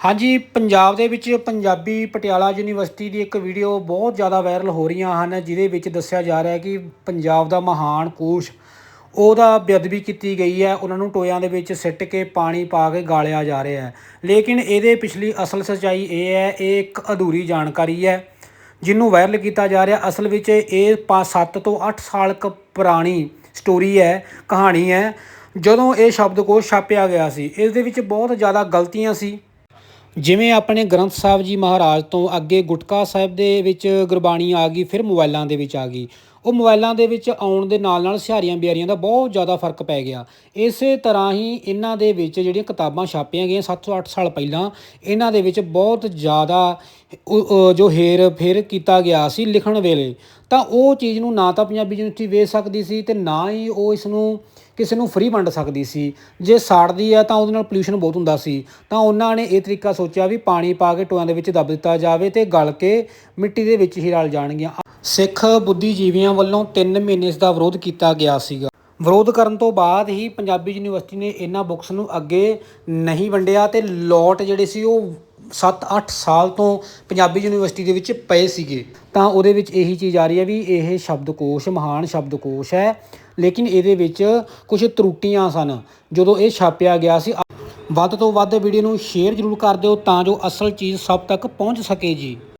ਹਾਂਜੀ, ਪੰਜਾਬ ਦੇ ਵਿੱਚ ਪੰਜਾਬੀ ਪਟਿਆਲਾ ਯੂਨੀਵਰਸਿਟੀ ਦੀ ਇੱਕ ਵੀਡੀਓ ਬਹੁਤ ਜ਼ਿਆਦਾ ਵਾਇਰਲ ਹੋ ਰਹੀਆਂ ਹਨ, ਜਿਹਦੇ ਵਿੱਚ ਦੱਸਿਆ ਜਾ ਰਿਹਾ ਹੈ ਕਿ ਪੰਜਾਬ ਦਾ ਮਹਾਨ ਕੋਸ਼, ਉਹਦਾ ਬੇਅਦਬੀ ਕੀਤੀ ਗਈ ਹੈ। ਉਹਨਾਂ ਨੂੰ ਟੋਇਆਂ ਦੇ ਵਿੱਚ ਸਿੱਟ ਕੇ ਪਾਣੀ ਪਾ ਕੇ ਗਾਲਿਆ ਜਾ ਰਿਹਾ ਹੈ। ਲੇਕਿਨ ਇਹਦੇ ਪਿਛਲੀ ਅਸਲ ਸੱਚਾਈ ਇਹ ਹੈ, ਇਹ ਇੱਕ ਅਧੂਰੀ ਜਾਣਕਾਰੀ ਹੈ, ਜਿਹਨੂੰ ਵਾਇਰਲ ਕੀਤਾ ਜਾ ਰਿਹਾ। ਅਸਲ ਵਿੱਚ ਇਹ 7 ਤੋਂ 8 ਸਾਲ ਕ ਪੁਰਾਣੀ ਸਟੋਰੀ ਹੈ, ਕਹਾਣੀ ਹੈ। ਜਦੋਂ ਇਹ ਸ਼ਬਦਕੋਸ਼ ਛਾਪਿਆ ਗਿਆ ਸੀ, ਇਸ ਦੇ ਵਿੱਚ ਬਹੁਤ ਜ਼ਿਆਦਾ ਗਲਤੀਆਂ ਸੀ। ਜਿਵੇਂ ਆਪਣੇ ਗ੍ਰੰਥ ਸਾਹਿਬ ਜੀ ਮਹਾਰਾਜ ਤੋਂ ਅੱਗੇ ਗੁਟਕਾ ਸਾਹਿਬ ਦੇ ਵਿੱਚ ਗੁਰਬਾਣੀ ਆ ਗਈ, ਫਿਰ ਮੋਬਾਈਲਾਂ ਦੇ ਵਿੱਚ ਆ ਗਈ। ਉਹ ਮੋਬਾਈਲਾਂ ਦੇ ਵਿੱਚ ਆਉਣ ਦੇ ਨਾਲ ਨਾਲ ਸਿਹਾਰੀਆਂ ਬਿਆਰੀਆਂ ਦਾ ਬਹੁਤ ਜ਼ਿਆਦਾ ਫ਼ਰਕ ਪੈ ਗਿਆ। ਇਸੇ ਤਰ੍ਹਾਂ ਹੀ ਇਹਨਾਂ ਦੇ ਵਿੱਚ ਜਿਹੜੀਆਂ ਕਿਤਾਬਾਂ ਛਾਪੀਆਂ ਗਈਆਂ 7 ਤੋਂ 8 ਸਾਲ ਪਹਿਲਾਂ, ਇਹਨਾਂ ਦੇ ਵਿੱਚ ਬਹੁਤ ਜ਼ਿਆਦਾ ਜੋ ਹੇਰ ਫੇਰ ਕੀਤਾ ਗਿਆ ਸੀ ਲਿਖਣ ਵੇਲੇ। ਤਾਂ ਉਹ ਚੀਜ਼ ਨੂੰ ਨਾ ਤਾਂ ਪੰਜਾਬੀ ਯੂਨੀਵਰਸਿਟੀ ਵੇਚ ਸਕਦੀ ਸੀ ਤੇ ਨਾ ਹੀ ਉਹ ਇਸ ਨੂੰ ਕਿਸੇ ਨੂੰ ਫ੍ਰੀ ਵੰਡ ਸਕਦੀ ਸੀ। ਜੇ ਸਾੜਦੀ ਹੈ ਤਾਂ ਉਹਦੇ ਨਾਲ ਪੋਲੂਸ਼ਨ ਬਹੁਤ ਹੁੰਦਾ ਸੀ। ਤਾਂ ਉਹਨਾਂ ਨੇ ਇਹ ਤਰੀਕਾ ਸੋਚਿਆ ਵੀ ਪਾਣੀ ਪਾ ਕੇ ਟੋਇਆਂ ਦੇ ਵਿੱਚ ਦੱਬ ਦਿੱਤਾ ਜਾਵੇ ਤੇ ਗਲ ਕੇ ਮਿੱਟੀ ਦੇ ਵਿੱਚ ਹੀ ਰਲ ਜਾਣਗੀਆਂ। ਸਿੱਖ ਬੁੱਧੀਜੀਵੀਆਂ ਵੱਲੋਂ 3 ਮਹੀਨੇ ਇਸ ਦਾ ਵਿਰੋਧ ਕੀਤਾ ਗਿਆ ਸੀਗਾ। ਵਿਰੋਧ ਕਰਨ ਤੋਂ ਬਾਅਦ ਹੀ ਪੰਜਾਬੀ ਯੂਨੀਵਰਸਿਟੀ ਨੇ ਇਹਨਾਂ ਬੁੱਕਸ ਨੂੰ ਅੱਗੇ ਨਹੀਂ ਵੰਡਿਆ ਤੇ ਲੋਟ ਜਿਹੜੇ ਸੀ ਉਹ 7-8 ਸਾਲ ਤੋਂ ਪੰਜਾਬੀ ਯੂਨੀਵਰਸਿਟੀ ਦੇ ਵਿੱਚ ਪਏ ਸੀਗੇ। ਤਾਂ ਉਹਦੇ ਵਿੱਚ ਇਹੀ ਚੀਜ਼ ਆ ਰਹੀ ਹੈ ਵੀ ਇਹ ਸ਼ਬਦਕੋਸ਼, ਮਹਾਨ ਸ਼ਬਦਕੋਸ਼ ਹੈ। ਲੇਕਿਨ ਇਹਦੇ ਵਿੱਚ ਕੁਝ ਤਰੁੱਟੀਆਂ ਸਨ। ਜਦੋਂ ਇਹ ਛਾਪਿਆ ਗਿਆ ਸੀ, ਵੱਧ ਤੋਂ ਵੱਧ ਵੀਡੀਓ ਨੂੰ ਸ਼ੇਅਰ ਜ਼ਰੂਰ ਕਰ ਦਿਓ ਤਾਂ ਜੋ ਅਸਲ ਚੀਜ਼ ਸਭ ਤੱਕ ਪਹੁੰਚ ਸਕੇ ਜੀ।